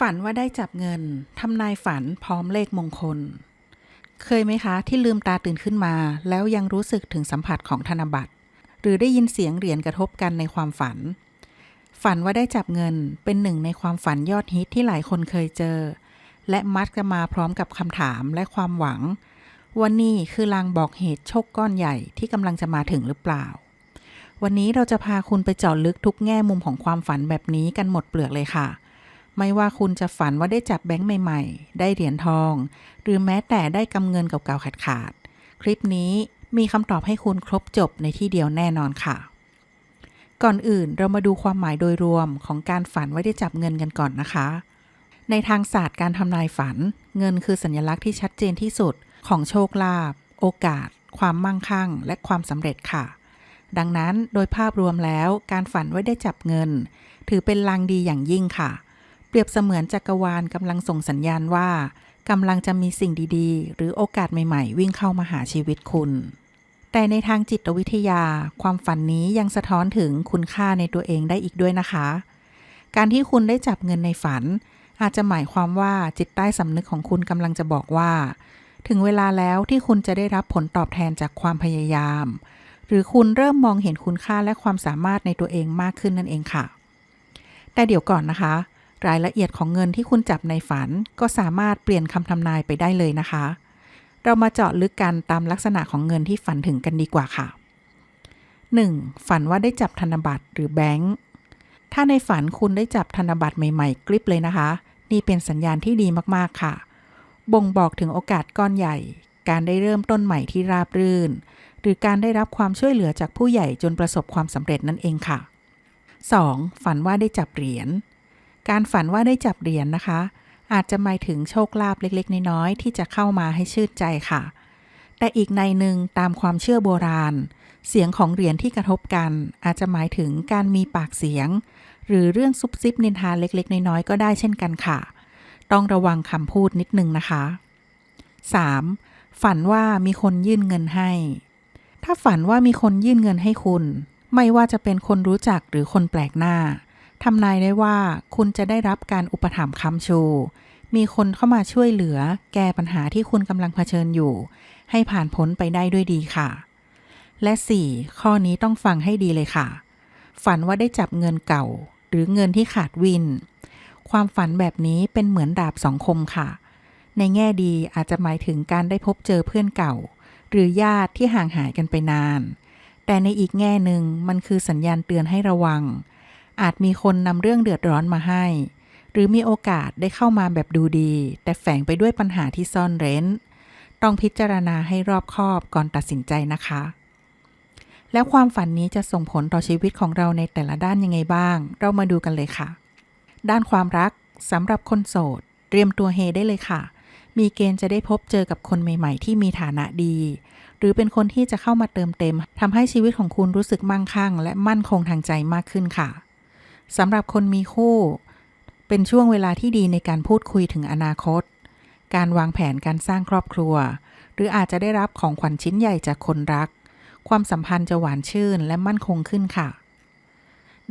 ฝันว่าได้จับเงิน ทำนายฝันพร้อมเลขมงคล เคยไหมคะที่ลืมตาตื่นขึ้นมา แล้วยังรู้สึกถึงสัมผัสของธนบัตร หรือได้ยินเสียงเหรียญกระทบกันในความฝัน ฝันว่าได้จับเงินเป็นหนึ่งในความฝันยอดฮิตที่หลายคนเคยเจอ และมักจะมาพร้อมกับคำถามและความหวังว่านี่คือลางบอกเหตุโชคก้อนใหญ่ที่กำลังจะมาถึงหรือเปล่า วันนี้เราจะพาคุณไปเจาะลึกทุกแง่มุมของความฝันแบบนี้กันหมดเปลือกเลยค่ะ ไม่ว่าคุณจะฝันว่าได้จับแบงค์ใหม่ๆ ได้เหรียญทอง หรือแม้แต่ได้กำเงินเก่าๆขาดๆ คลิปนี้มีคำตอบให้คุณครบจบในที่เดียวแน่นอนค่ะ ก่อนอื่นเรามาดูความหมายโดยรวมของการฝันว่าได้จับเงินกันก่อนนะคะ ในทางศาสตร์การทำนายฝัน เงินคือสัญลักษณ์ที่ชัดเจนที่สุดของโชคลาภ โอกาส ความมั่งคั่ง และความสำเร็จค่ะ ดังนั้นโดยภาพรวมแล้วการฝันไว่าได้จับเงิน ถือเป็นลางดีอย่างยิ่งค่ะเเปรียบเสมือนจักรวาลกำลังส่งสัญญาณว่ากำลังจะมีสิ่งดีๆ หรือโอกาสใหม่ๆ วิ่งเข้ามาหาชีวิตคุณ แต่ในทางจิตวิทยา ความฝันนี้ยังสะท้อนถึงคุณค่าในตัวเองได้อีกด้วยนะคะ การที่คุณได้จับเงินในฝัน อาจจะหมายความว่าจิตใต้สำนึกของคุณกำลังจะบอกว่า ถึงเวลาแล้วที่คุณจะได้รับผลตอบแทนจากความพยายาม หรือคุณเริ่มมองเห็นคุณค่าและความสามารถในตัวเองมากขึ้นนั่นเองค่ะ แต่เดี๋ยวก่อนนะคะ รายละเอียดของเงินที่คุณจับในฝันก็สามารถเปลี่ยนคำทำนายไปได้เลยนะคะ เรามาเจาะลึกกันตามลักษณะของเงินที่ฝันถึงกันดีกว่าค่ะ 1. ฝันว่าได้จับธนบัตรหรือแบงค์ถ้าในฝันคุณได้จับธนบัตรใหม่ๆ กริบเลยนะคะ นี่เป็นสัญญาณที่ดีมากๆค่ะ บ่งบอกถึงโอกาสก้อนใหญ่ การได้เริ่มต้นใหม่ที่ราบรื่น หรือการได้รับความช่วยเหลือจากผู้ใหญ่จนประสบความสำเร็จนั่นเองค่ะ 2. ฝันว่าได้จับเหรียญ การฝันว่าได้จับเหรียญนะคะ อาจจะหมายถึงโชคลาภเล็กๆ น้อยๆที่จะเข้ามาให้ชื่นใจค่ะ แต่อีกในหนึ่งตามความเชื่อโบราณ เสียงของเหรียญที่กระทบกัน อาจจะหมายถึงการมีปากเสียง หรือเรื่องซุบซิบนินทาเล็กๆ น้อยๆก็ได้เช่นกันค่ะ ต้องระวังคำพูดนิดนึงนะคะ 3. ฝันว่ามีคนยื่นเงินให้ ถ้าฝันว่ามีคนยื่นเงินให้คุณ ไม่ว่าจะเป็นคนรู้จักหรือคนแปลกหน้า ทำนายได้ว่าคุณจะได้รับการอุปถัมภ์ค้ำชู มีคนเข้ามาช่วยเหลือ แก้ปัญหาที่คุณกำลังเผชิญอยู่ ให้ผ่านพ้นไปได้ด้วยดีค่ะ และ 4. ข้อนี้ต้องฟังให้ดีเลยค่ะ ฝันว่าได้จับเงินเก่า หรือเงินที่ขาดวิน ความฝันแบบนี้เป็นเหมือนดาบสองคมค่ะ ในแง่ดีอาจจะหมายถึงการได้พบเจอเพื่อนเก่า หรือญาติที่ห่างหายกันไปนาน แต่ในอีกแง่หนึ่งมันคือสัญญาณเตือนให้ระวัง อาจมีคนนำเรื่องเดือดร้อนมาให้ หรือมีโอกาสได้เข้ามาแบบดูดี แต่แฝงไปด้วยปัญหาที่ซ่อนเร้น ต้องพิจารณาให้รอบคอบก่อนตัดสินใจนะคะ แล้วความฝันนี้จะส่งผลต่อชีวิตของเราในแต่ละด้านยังไงบ้าง เรามาดูกันเลยค่ะ ด้านความรักสำหรับคนโสด เตรียมตัวเฮได้เลยค่ะ มีเกณฑ์จะได้พบเจอกับคนใหม่ๆ ที่มีฐานะดี หรือเป็นคนที่จะเข้ามาเติมเต็มทำให้ชีวิตของคุณรู้สึกมั่งคั่ง และมั่นคงทางใจมากขึ้นค่ะ สำหรับคนมีคู่ เป็นช่วงเวลาที่ดีในการพูดคุยถึงอนาคต การวางแผนการสร้างครอบครัว หรืออาจจะได้รับของขวัญชิ้นใหญ่จากคนรัก ความสัมพันธ์จะหวานชื่นและมั่นคงขึ้นค่ะ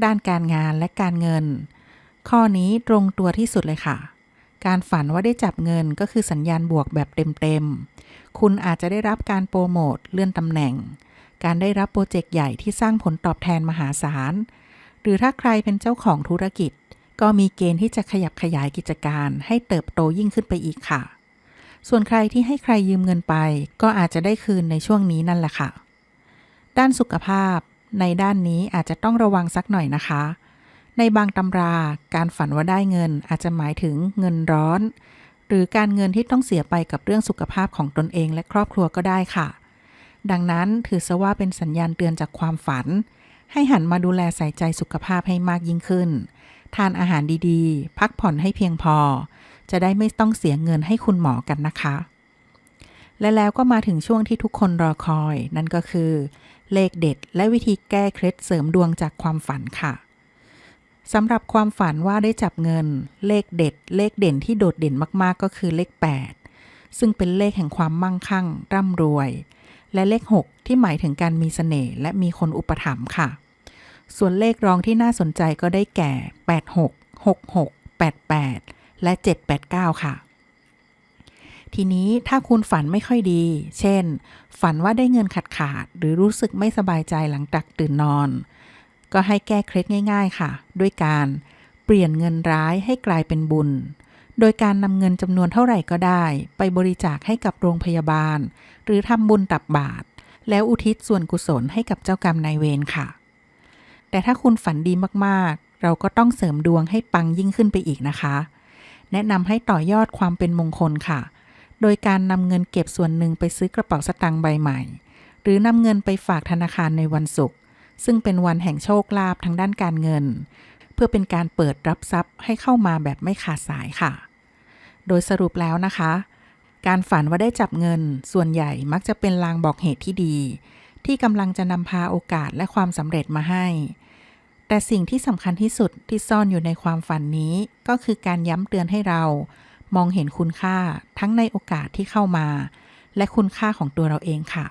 ด้านการงานและการเงิน ข้อนี้ตรงตัวที่สุดเลยค่ะ การฝันว่าได้จับเงินก็คือสัญญาณบวกแบบเต็มๆ คุณอาจจะได้รับการโปรโมทเลื่อนตำแหน่ง การได้รับโปรเจกต์ใหญ่ที่สร้างผลตอบแทนมหาศาล รือถ้าใครเป็นเจ้าของธุรกิจ ก็มีเกณฑ์ที่จะขยับขยายกิจการให้เติบโตยิ่งขึ้นไปอีกค่ะ ส่วนใครที่ให้ใครยืมเงินไป ก็อาจจะได้คืนในช่วงนี้นั่นแหละค่ะ ด้านสุขภาพ ในด้านนี้อาจจะต้องระวังสักหน่อยนะคะ ในบางตำราการฝันว่าได้เงินอาจจะหมายถึงเงินร้อน หรือการเงินที่ต้องเสียไปกับเรื่องสุขภาพของตนเองและครอบครัวก็ได้ค่ะ ดังนั้นถือซะว่าเป็นสัญญาณเตือนจากความฝัน ให้หันมาดูแลใส่ใจสุขภาพให้มากยิ่งขึ้น ทานอาหารดีๆ พักผ่อนให้เพียงพอ จะได้ไม่ต้องเสียเงินให้คุณหมอกันนะคะ และแล้วก็มาถึงช่วงที่ทุกคนรอคอย นั่นก็คือ เลขเด็ดและวิธีแก้เคล็ดเสริมดวงจากความฝันค่ะสำหรับความฝันว่าได้จับเงิน เลขเด็ด เลขเด่นที่โดดเด่นมากๆก็คือเลข 8 ซึ่งเป็นเลขแห่งความมั่งคั่ง ร่ำรวย และเลข 6 ที่หมายถึงการมีเสน่ห์และมีคนอุปถัมภ์ค่ะ ส่วนเลขรองที่น่าสนใจก็ได้แก่ 86 66 88 และ 789 ค่ะ ทีนี้ถ้าคุณฝันไม่ค่อยดี เช่น ฝันว่าได้เงินขาดขาด หรือรู้สึกไม่สบายใจหลังจากตื่นนอน ก็ให้แก้เคล็ดง่าย ๆค่ะ ด้วยการเปลี่ยนเงินร้ายให้กลายเป็นบุญ โดยการนำเงินจำนวนเท่าไหร่ก็ได้ ไปบริจาคให้กับโรงพยาบาล หรือทำบุญตับบาตรแล้วอุทิศส่วนกุศลให้กับเจ้ากรรมนายเวรค่ะ แต่ถ้าคุณฝันดีมากๆ เราก็ต้องเสริมดวงให้ปังยิ่งขึ้นไปอีกนะคะ แนะนำให้ต่อยอดความเป็นมงคลค่ะ โดยการนำเงินเก็บส่วนหนึ่งไปซื้อกระเป๋าสตางค์ใบใหม่ หรือนำเงินไปฝากธนาคารในวันศุกร์ซึ่งเป็นวันแห่งโชคลาภทางด้านการเงิน เพื่อเป็นการเปิดรับทรัพย์ให้เข้ามาแบบไม่ขาดสายค่ะ โดยสรุปแล้วนะคะ การฝันว่าได้จับเงิน ส่วนใหญ่มักจะเป็นลางบอกเหตุที่ดี ที่กำลังจะนำพาโอกาสและความสำเร็จมาให้ แต่สิ่งที่สำคัญที่สุดที่ซ่อนอยู่ในความฝันนี้ ก็คือการย้ำเตือนให้เรา มองเห็นคุณค่าทั้งในโอกาสที่เข้ามา และคุณค่าของตัวเราเองค่ะ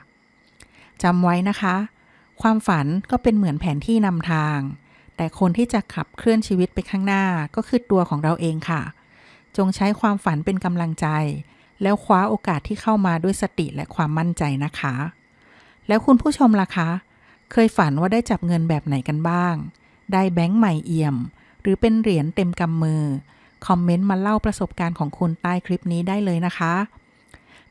จำไว้นะคะ ความฝันก็เป็นเหมือนแผนที่นำทาง แต่คนที่จะขับเคลื่อนชีวิตไปข้างหน้าก็คือตัวของเราเองค่ะ จงใช้ความฝันเป็นกำลังใจ แล้วคว้าโอกาสที่เข้ามาด้วยสติและความมั่นใจนะคะ แล้วคุณผู้ชมล่ะคะ เคยฝันว่าได้จับเงินแบบไหนกันบ้าง ได้แบงค์ใหม่เอี่ยม หรือเป็นเหรียญเต็มกำมือ คอมเมนต์มาเล่าประสบการณ์ของคุณใต้คลิปนี้ได้เลยนะคะ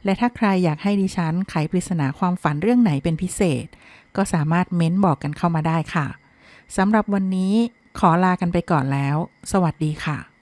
และถ้าใครอยากให้ดิฉันไขปริศนาความฝันเรื่องไหนเป็นพิเศษ ก็สามารถเม้นบอกกันเข้ามาได้ค่ะสำหรับวันนี้ขอลากันไปก่อนแล้ว สวัสดีค่ะ